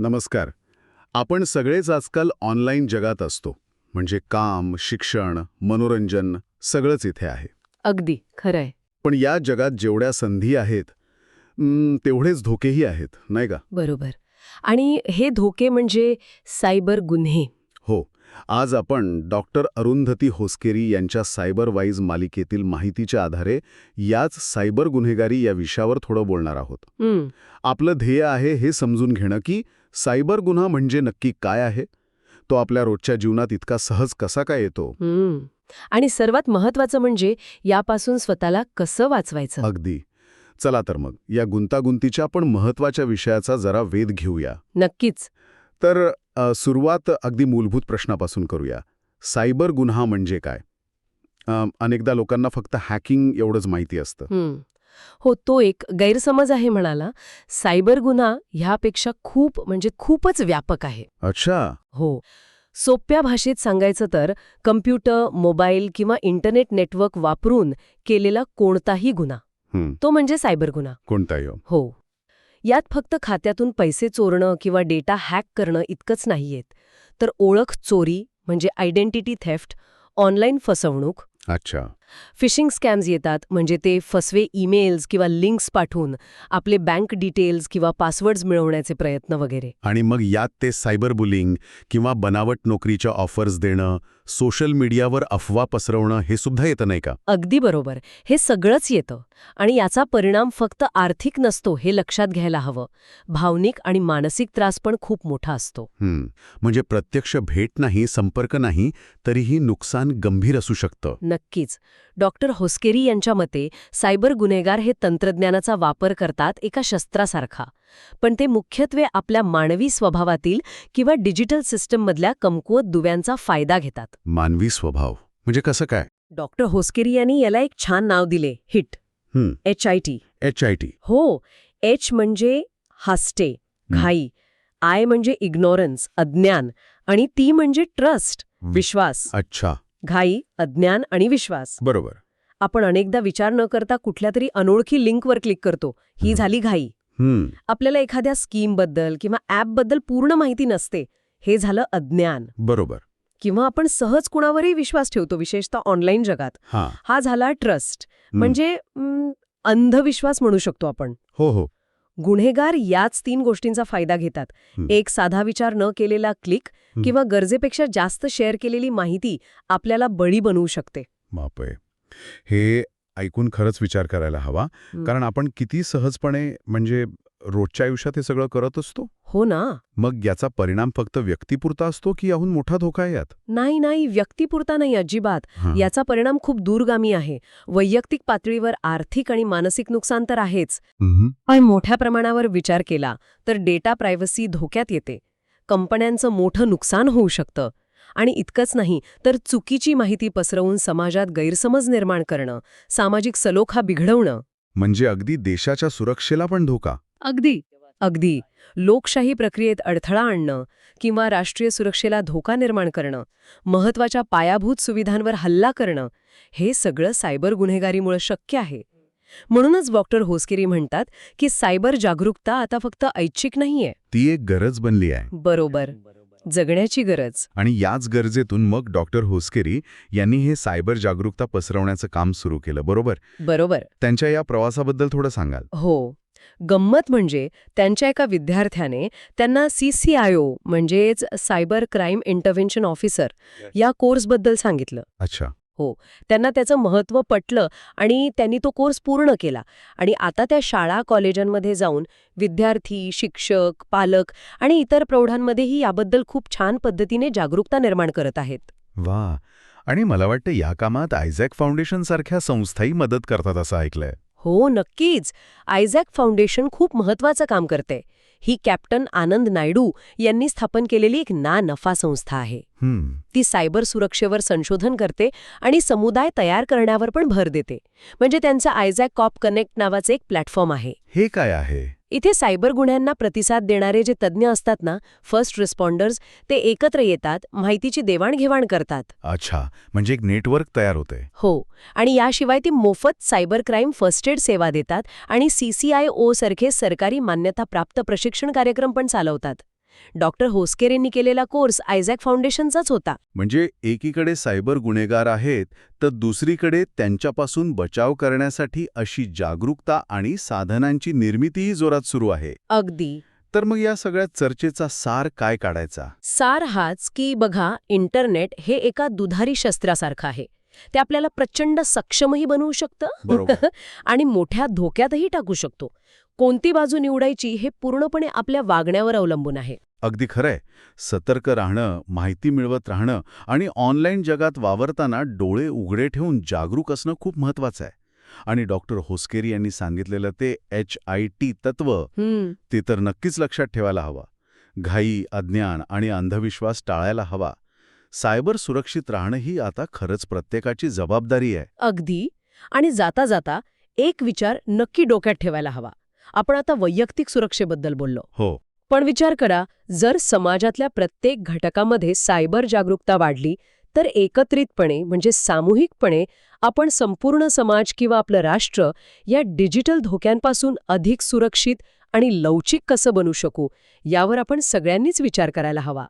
नमस्कार. आपण सगळेच आजकाल ऑनलाईन जगात असतो. म्हणजे काम शिक्षण मनोरंजन सगळंच इथे आहे. अगदी खरंय. पण या जगात जेवढ्या संधी आहेत तेवढेच धोकेही आहेत नाही का? बरोबर. आणि हे धोके म्हणजे सायबर गुन्हे. हो. आज आपण डॉक्टर अरुंधती होसकेरी यांच्या सायबर वाईज मालिकेतील माहितीच्या आधारे याच सायबर गुन्हेगारी या विषयावर थोडं बोलणार आहोत. हं, आपलं ध्येय आहे हे समजून घेणं की सायबर गुन्हा म्हणजे नक्की काय आहे? तो आपल्या रोजच्या जीवनात इतका सहज कसा काय येतो. आणि सर्वात महत्वाचं म्हणजे यापासून स्वतःला कसं वाचवायचं? अगदी. चला तर मग या गुंतागुंतीच्या पण महत्त्वाच्या विषयाचा जरा वेध घेऊया. नक्कीच. तर अ, सुरुवात अगदी मूलभूत प्रश्नापासून करूया. सायबर गुन्हा म्हणजे काय? अ, अनेकदा लोकांना फक्त हॅकिंग एवढंच माहिती असतं. हो तो एक गैरसमज आहे म्हणाला. सायबर गुन्हा ह्यापेक्षा खूप म्हणजे खूपच व्यापक आहे. अच्छा. हो. सोप्या भाषेत सांगायचं तर कम्प्युटर मोबाईल किंवा इंटरनेट नेटवर्क वापरून केलेला कोणताही गुन्हा तो म्हणजे सायबर गुन्हा. कोणताही हो. हो. यात फक्त खात्यातून पैसे चोरणं किंवा डेटा हॅक करणं इतकंच नाहीयेत. तर ओळख चोरी म्हणजे आयडेंटिटी थेफ्ट ऑनलाईन फसवणूक अच्छा. फिशिंग स्कॅम्स येतात म्हणजे ते फसवे ईमेल्स किंवा लिंक्स पाठवून आपले बँक डिटेल्स किंवा पासवर्ड्स मिळवण्याचे प्रयत्न वगैरे. आणि मग यात ते सायबर बुलिंग किंवा बनावट नोकरीच्या ऑफर्स देणं सोशल मीडियावर अफवा पसरवणं हे सुद्धा येतं नाही का? अगदी बरोबर. हे सगळंच येतं. आणि याचा परिणाम फक्त आर्थिक नसतो हे लक्षात घ्यायला हवं. भावनिक आणि मानसिक त्रास पण खूप मोठा असतो. म्हणजे प्रत्यक्ष भेट नाही संपर्क नाही तरीही नुकसान गंभीर असू शकतं. नक्कीच. डॉक्टर होस्केरी यांच्या मते सायबर गुन्हेगार हे तंत्रज्ञानाचा वापर करतात एका शस्त्रासारखा. पण ते मुख्यत्वे आपल्या मानवी स्वभावातील किंवा डिजिटल सिस्टममधल्या कमकुवत दुव्यांचा फायदा घेतात. मानवी स्वभाव. म्हणजे कसं काय? डॉक्टर होस्केरी यांनी याला एक छान नाव दिले hit. H I T. H I T. हो. एच म्हणजे हास्टे घाई. आय म्हणजे इग्नोरन्स अज्ञान. आणि टी म्हणजे ट्रस्ट विश्वास. अच्छा. घाई अज्ञान आणि विश्वास. बरोबर. आपण अनेकदा विचार न करता कुठल्या तरी अनोळखी लिंकवर क्लिक करतो. ही. झाली घाई. आपल्याला एखाद्या स्कीमबद्दल किंवा ॲपबद्दल पूर्ण माहिती नसते. हे झालं अज्ञान. बरोबर. किंवा आपण सहज कुणावरही विश्वास ठेवतो विशेषतः ऑनलाईन जगात. हां. झाला ट्रस्ट. म्हणजे अंधविश्वास म्हणू शकतो आपण. हो हो. गुन्हेगार याच तीन गोष्टींचा फायदा घेतात. एक साधा विचार न केलेला क्लिक. किंवा गरजेपेक्षा जास्त शेअर केलेली माहिती आपल्याला बळी बनवू शकते बापरे हे ऐकून खरंच विचार करायला हवा. कारण आपण किती सहजपणे म्हणजे रोजच्या आयुष्यात हे सगळं करत असतो? हो ना. मग याचा परिणाम फक्त व्यक्तीपुरता असतो की याहून मोठा धोका आहे यात? नाही नाही व्यक्तीपुरता नाही अजिबात. हां. याचा परिणाम खूप दूरगामी आहे. वैयक्तिक पातळीवर आर्थिक आणि मानसिक नुकसान तर आहेच. पण मोठ्या प्रमाणावर विचार केला तर डेटा प्रायव्हसी धोक्यात येते. कंपन्यांचं मोठं नुकसान होऊ शकतं. आणि इतकंच नाही तर चुकीची माहिती पसरवून समाजात गैरसमज निर्माण करणं सामाजिक सलोखा बिघडवणं. म्हणजे अगदी देशाच्या सुरक्षेला पण धोका? अगदी अगदी. लोकशाही प्रक्रियेत अडथळा आणणं किंवा राष्ट्रीय सुरक्षेला धोका निर्माण करणं महत्त्वाच्या पायाभूत सुविधांवर हल्ला करणं हे सगळं सायबर गुन्हेगारीमुळे शक्य आहे. म्हणूनच डॉक्टर होसकेरी म्हणतात की सायबर जागरूकता आता फक्त ऐच्छिक नाहीये. ती एक गरज बनली आहे. बरोबर. जगण्याची गरज. आणि याच गरजेतून मग डॉक्टर होसकेरी यांनी हे सायबर जागरूकता पसरवण्याचं काम सुरू केलं बरोबर? बरोबर. त्यांच्या या प्रवासाबद्दल थोडं सांगाल. हो. गंमत म्हणजे त्यांच्या एका विद्यार्थ्याने त्यांना सी सी आय ओ म्हणजेच सायबर क्राईम इंटरव्हेन्शन ऑफिसर या कोर्सबद्दल सांगितलं. अच्छा. त्यांना त्याचं महत्त्व पटलं आणि त्यांनी तो कोर्स पूर्ण केला. आणि आता त्या शाळा कॉलेजांमध्ये जाऊन विद्यार्थी शिक्षक पालक आणि इतर प्रौढांमध्येही याबद्दल खूप छान पद्धतीने जागरूकता निर्माण करत आहेत. वा. आणि मला वाटतं या कामात आयझॅक फाउंडेशन सारख्या संस्थाही मदत करतात असं ऐकलंय. हो नक्कीच. आयझॅक फाउंडेशन खूप महत्वाचं काम करते ही कॅप्टन आनंद नायडू यांनी स्थापन केलेली एक ना नफा संस्था आहे. ती सायबर सुरक्षेवर संशोधन करते आणि समुदाय तयार करण्यावर पण भर देते. म्हणजे त्यांचं आयझॅक कॉप कनेक्ट नावाचे एक प्लॅटफॉर्म आहे. हे काय आहे? इथे सायबर गुन्ह्यांना प्रतिसाद देणारे जे तज्ज्ञ असतात ना फर्स्ट रिस्पॉन्डर्स ते एकत्र येतात माहितीची देवाणघेवाण करतात. अच्छा म्हणजे एक नेटवर्क तयार होते. हो आणि याशिवाय ती मोफत सायबर क्राईम फर्स्ट एड सेवा देतात आणि सीसीआय ओ सारखे सरकारी मान्यताप्राप्त प्रशिक्षण कार्यक्रम पण चालवतात. डॉक्टर होस्केरेंनी केलेला कोर्स आयझॅक फाउंडेशनचाच होता. म्हणजे एकीकडे सायबर गुन्हेगार आहेत तर दुसरीकडे त्यांच्यापासून बचाव करण्यासाठी अशी जागरूकता आणि साधनांची निर्मितीही जोरात सुरू आहे. अगदी. तर मग या सगळ्या चर्चेचा सार काय काढायचा? सार हाच की बघा इंटरनेट हे एका दुधारी शस्त्रासारखं आहे. ते आपल्याला प्रचंड सक्षमही बनवू शकतं. आणि मोठ्या धोक्यातही टाकू शकतो. कोणती बाजू निवडायची हे पूर्णपणे आपल्या वागण्यावर अवलंबून आहे. अगदी खरंय. सतर्क राहणं माहिती मिळवत राहणं आणि ऑनलाईन जगात वावरताना डोळे उघडे ठेवून जागरूक असणं खूप महत्वाचं आहे. आणि डॉक्टर होस्केरी यांनी सांगितलेलं ते एच आय टी तत्व ते तर नक्कीच लक्षात ठेवायला हवं. घाई अज्ञान आणि अंधविश्वास टाळायला हवा. सायबर सुरक्षित राहणं ही आता खरंच प्रत्येकाची जबाबदारी आहे. अगदी. आणि जाता जाता एक विचार नक्की डोक्यात ठेवायला हवा. आपण आता वैयक्तिक सुरक्षेबद्दल बोललो. हो. पण विचार करा जर समाजातल्या प्रत्येक घटकामध्ये सायबर जागरूकता वाढली तर एकत्रितपणे म्हणजे सामूहिकपणे आपण संपूर्ण समाज किंवा आपलं राष्ट्र या डिजिटल धोक्यांपासून अधिक सुरक्षित आणि लवचिक कसं बनू शकू यावर आपण सगळ्यांनीच विचार करायला हवा.